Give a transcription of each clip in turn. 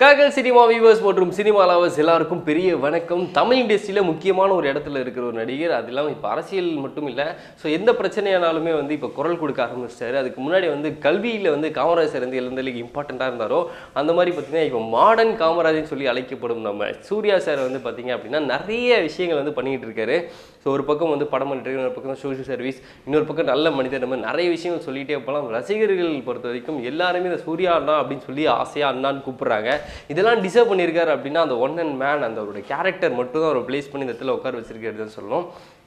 Kargil cinema viewers மற்றும் cinema lovers எல்லாருக்கும் பெரிய வணக்கம். தமிழ் இண்டஸ்ட்ரியில் முக்கியமான ஒரு இடத்துல இருக்கிற ஒரு நடிகர். அது இல்லாமல் இப்போ அரசியல் மட்டும் இல்லை. ஸோ எந்த பிரச்சனையானாலுமே வந்து இப்போ குரல் கொடுக்க ஆரம்பிச்சிட்டாரு. அதுக்கு முன்னாடி வந்து கல்வியில் வந்து காமராஜர் வந்து எழுந்தலுக்கு இம்பார்ட்டண்ட்டாக இருந்தாரோ அந்த மாதிரி பார்த்தீங்கன்னா இப்போ மாடர்ன் காமராஜர்னு சொல்லி அழைக்கப்படும் நம்ம சூர்யா சார் வந்து பார்த்தீங்க அப்படின்னா நிறைய விஷயங்கள் வந்து பண்ணிக்கிட்டு இருக்காரு. ஸோ ஒரு பக்கம் வந்து படம் பண்ணிட்டு ஒரு இன்னொரு பக்கம் சோஷியல் சர்வீஸ் இன்னொரு பக்கம் நல்ல மனிதர். நம்ம நிறைய விஷயங்கள் சொல்லிகிட்டே போகலாம் ரசிகர்கள் பொறுத்த வரைக்கும் எல்லாருமே இந்த சூர்யா அண்ணா அப்படின்னு சொல்லி ஆசையாக அண்ணான்னு கூப்பிட்றாங்க. இதெல்லாம் டிசர்வ் பண்ணியிருக்காரு அப்படின்னா அந்த ஒன் அண்ட் மேன் அந்த அவருடைய கேரக்டர் மட்டும் தான் அவர் பிளேஸ் பண்ணி இந்த இடத்துல உட்கார வச்சிருக்காருன்னு சொல்லணும்.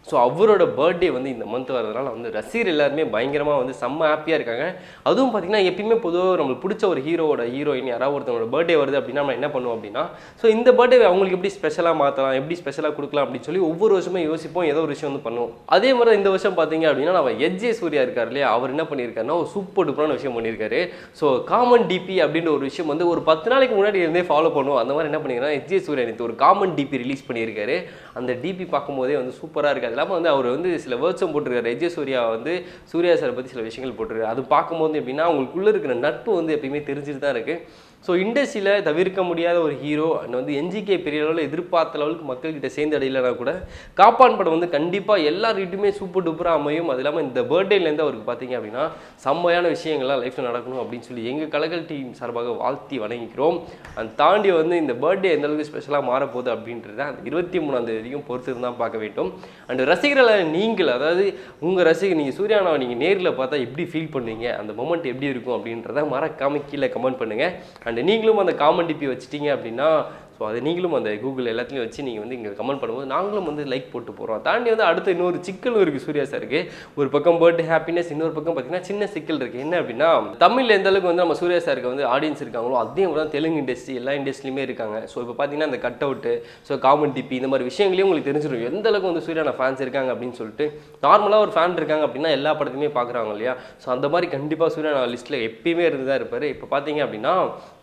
ஸோ அவரோட பர்த்டே வந்து இந்த மந்த் வரதுனால வந்து ரசிகர் எல்லாருமே பயங்கரமாக வந்து செம்ம ஹாப்பியாக இருக்காங்க. அதுவும் பார்த்தீங்கன்னா எப்பயுமே பொதுவாக நம்மளுக்கு பிடிச்ச ஒரு ஹீரோவோட ஹீரோயின் யாராவது ஒருத்தவங்களோட பர்த்டே வருது அப்படின்னா நம்ம என்ன பண்ணுவோம் அப்படின்னா ஸோ இந்த பர்த்டே அவங்களுக்கு எப்படி ஸ்பெஷலாக மாற்றலாம் எப்படி ஸ்பெஷலாக கொடுக்கலாம் அப்படின்னு சொல்லி ஒவ்வொரு வருஷமும் யோசிப்போம் ஏதோ ஒரு விஷயம் வந்து பண்ணுவோம். அதே மாதிரி இந்த வருஷம் பார்த்தீங்க அப்படின்னா நம்ம எஜ்ஜே சூர்யா இருக்கார் இல்லையா அவர் என்ன பண்ணியிருக்காருன்னா ஒரு சூப்பர் டூப்பரான விஷயம் பண்ணியிருக்காரு ஸோ காமன் டிபி அப்படின்ற ஒரு விஷயம் வந்து ஒரு பத்து நாளைக்கு முன்னாடி இருந்தே ஃபாலோ பண்ணுவோம். அந்த மாதிரி என்ன பண்ணியிருக்காருன்னா எஜ்ஜே சூர்யா நேற்று ஒரு காமன் டிபி ரிலீஸ் பண்ணியிருக்காரு அந்த டிபி பார்க்கும்போதே வந்து சூப்பராக இருக்குது அது இல்லாமல் வந்து அவர் வந்து சில வேர்ட்ஸும் போட்டிருக்காரு. எஜ்ஜே சூர்யா வந்து சூர்யா சாரை பற்றி சில விஷயங்கள் போட்டிருக்காரு. அது பார்க்கும்போது எப்படின்னா அவங்களுக்குள்ளே இருக்கிற நட்பு வந்து எப்பயுமே தெரிஞ்சுட்டு தான் இருக்குது ஸோ இண்டஸ்ட்ரியில் தவிர்க்க முடியாத ஒரு ஹீரோ அண்ட் வந்து என்ஜிகே பெரிய அளவில் எதிர்பார்த்த லெவலுக்கு மக்கள்கிட்ட சேர்ந்து அடையிலனா கூட காப்பான் படம் வந்து கண்டிப்பாக எல்லார்கிட்டையுமே சூப்பர் டூப்பராக அமையும். அது இல்லாமல் இந்த பர்த்டேலேருந்து அவருக்கு பார்த்தீங்க அப்படின்னா செம்மையான விஷயங்கள்லாம் லைஃப்பில் நடக்கணும் அப்படின்னு சொல்லி எங்கள் கலகல் டீம் சார்பாக வாழ்த்தி வணங்கிக்கிறோம். அந்த தாண்டி வந்து இந்த பர்த்டே எந்த அளவுக்கு ஸ்பெஷலாக மாறப்போகுது அப்படின்றத அந்த இருபத்தி மூணாம் வரைக்கும் பொறுத்து தான் பார்க்க வேண்டும். அண்ட் ரசிகர்களை நீங்கள் அதாவது உங்கள் ரசிகர் நீங்கள் சூர்யானாவை நீங்கள் நேரில் பார்த்தா எப்படி ஃபீல் பண்ணுவீங்க? அந்த மொமெண்ட் எப்படி இருக்கும் அப்படின்றத மறக்காமல் கீழே கமெண்ட் பண்ணுங்கள் அண்ட் நீங்களும் அந்த காமன் டிபி வச்சிட்டீங்க அப்படின்னா ஸோ அதை நீங்களும் அந்த கூகுள் எல்லாத்துலேயும் வச்சு நீங்கள் வந்து இங்கே கமெண்ட் பண்ணும்போது நாங்களும் வந்து லைக் போட்டு போகிறோம் தாண்டி வந்து அடுத்து இன்னொரு சிக்கலும் இருக்குது சூர்யா சாருக்கு ஒரு பக்கம் பர்த்டே ஹாப்பினஸ் இன்னொரு பக்கம் பார்த்தீங்கன்னா சின்ன சிக்கல் இருக்குது என்ன அப்படின்னா தமிழில் எந்த அளவுக்கு வந்து நம்ம சூர்யா சாருக்கு வந்து ஆடியன்ஸ் இருக்காங்களோ அதே தான் தெலுங்கு இண்டஸ்ட்ரி எல்லா இண்டஸ்ட்ரியுமே இருக்காங்க. ஸோ இப்போ பார்த்தீங்கன்னா அந்த cut out so common DP இந்த மாதிரி விஷயங்களையும் உங்களுக்கு தெரிஞ்சிடும். எந்த அளவுக்கு வந்து சூர்யான ஃபேன்ஸ் இருக்காங்க அப்படின்னு சொல்லிட்டு நார்மலாக ஒரு ஃபேன் இருக்காங்க அப்படின்னா எல்லா படத்தையுமே பார்க்குறாங்க இல்லையா? ஸோ அந்த மாதிரி கண்டிப்பாக சூர்யா லிஸ்ட்டில் எப்பயுமே இருந்து தான் இருப்பார். இப்போ பார்த்தீங்க அப்படின்னா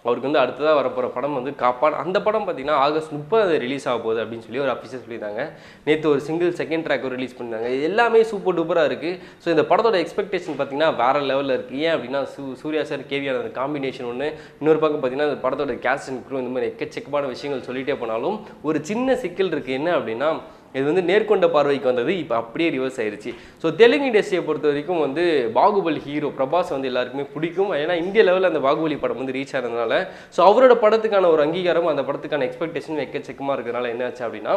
அவருக்கு வந்து அடுத்ததாக வரப்போகிற படம் வந்து காப்பான். அந்த படம் பார்த்தீங்கன்னா ஆகஸ்ட் முப்பது ரிலீஸ் ஆக போகுது அப்படின்னு சொல்லி ஒரு அஃபீஸர் சொல்லியிருந்தாங்க. நேற்று ஒரு சிங்கிள் செகண்ட் ட்ராக் ரிலீஸ் பண்ணியிருந்தாங்க. இது எல்லாமே சூப்பர் டூப்பராக இருக்குது ஸோ இந்த படத்தோட எக்ஸ்பெக்டேஷன் பார்த்தீங்கன்னா வேறு லெவலில் இருக்குது ஏன் அப்படின்னா சூ சூர்யா சார் கேவியான அந்த காம்பினேஷன் ஒன்று இன்னொரு பக்கம் பார்த்தீங்கன்னா அந்த படத்தோட கேஸ்ட் அண்ட் க்ரூ இந்த மாதிரி எக்கச்சக்கமான விஷயங்கள் சொல்லிகிட்டே போனாலும் ஒரு சின்ன சிக்கல் இருக்குது என்ன அப்படின்னா இது வந்து நேர்கொண்ட பார்வைக்கு வந்தது. இப்போ அப்படியே ரிவர்ஸ் ஆயிருச்சு. ஸோ தெலுங்கு இண்டஸ்ட்ரியை பொறுத்த வரைக்கும் வந்து பாகுபலி ஹீரோ பிரபாஸ் வந்து எல்லாருக்குமே பிடிக்கும். ஏன்னா இந்திய லெவலில் அந்த பாகுபலி படம் வந்து ரீச் ஆனதுனால. ஸோ அவரோட படத்துக்கான ஒரு அங்கீகாரம் அந்த படத்துக்கான எக்ஸ்பெக்டேஷன் எக்கச்சக்கமாக இருக்கிறனால என்ன ஆச்சு அப்படின்னா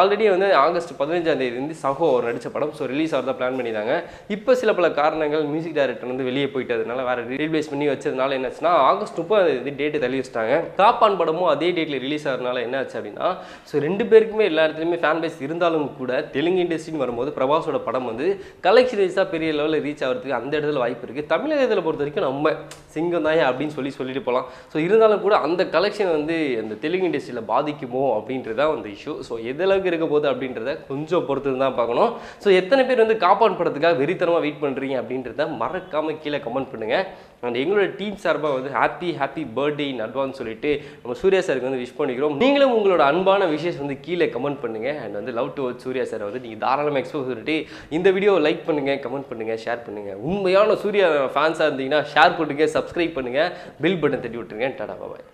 ஆல்ரெடி வந்து ஆகஸ்ட் பதினஞ்சாம் தேதி வந்து சகோ அவர் நடித்த படம். ஸோ ரிலீஸ் ஆகிறதா பிளான் பண்ணியிருந்தாங்க. இப்போ சில பல காரணங்கள் மியூசிக் டைரக்டர் வந்து வெளியே போயிட்டதுனால வேறு ரீப்ளேஸ் பண்ணி வச்சதுனால என்னாச்சுன்னா ஆகஸ்ட் முப்பது தேதி டேட்டு தள்ளி வச்சிட்டாங்க. காப்பான் படமும் அதே டேட்டில் ரிலீஸ் ஆகிறதுனால என்ன ஆச்சு அப்படின்னா ஸோ ரெண்டு பேருக்குமே எல்லா இடத்துலையுமே ஃபேன் பேஸ் இருந்தாலும் கூட தெலுங்கு இண்டஸ்ட்ரின்னு வரும்போது பிரபாஸோட படம் வந்து கலெக்ஷன் வைஸாக பெரிய லெவலில் ரீச் ஆகிறதுக்கு அந்த இடத்துல வாய்ப்பு இருக்குது தமிழகத்தில் பொறுத்த வரைக்கும் நம்ம சிங்கம் தான் அப்படின்னு சொல்லி சொல்லிட்டு போகலாம் ஸோ இருந்தாலும் கூட அந்த கலெக்ஷன் வந்து அந்த தெலுங்கு இண்டஸ்ட்ரியில் பாதிக்குமோ அப்படின்றதான் அந்த இஷ்யூ ஸோ எதளவுக்கு இருக்க போகுது அப்படின்றத கொஞ்சம் பொறுத்து தான் பார்க்கணும். ஸோ எத்தனை பேர் வந்து காப்பான் படத்துக்காக வெறித்தனமாக வெயிட் பண்ணுறீங்க அப்படின்றத மறக்காமல் கீழே கமெண்ட் பண்ணுங்கள் அண்ட் எங்களோட டீம் சார்பாக வந்து happy happy birthday in advance சொல்லிட்டு நம்ம சூர்யா சாருக்கு வந்து விஷ் பண்ணிக்கிறோம். நீங்களும் உங்களோட அன்பான விஷஸ் வந்து கீழே கமெண்ட் பண்ணுங்கள் அண்ட் வந்து லவ் டு சூர்யா சார் வந்து நீங்கள் தாராளமாக எக்ஸ்போஸ் பண்ணிட்டு இந்த வீடியோ லைக் பண்ணுங்கள் கமெண்ட் பண்ணுங்கள் ஷேர் பண்ணுங்கள் உண்மையான சூர்யா ஃபேன்ஸாக இருந்தீங்கன்னா ஷேர் பண்ணுங்கள் சப்ஸ்கிரைப் பண்ணுங்கள் பில் பட்டன் தட்டி விட்டுருங்க. டாடா பாபாய்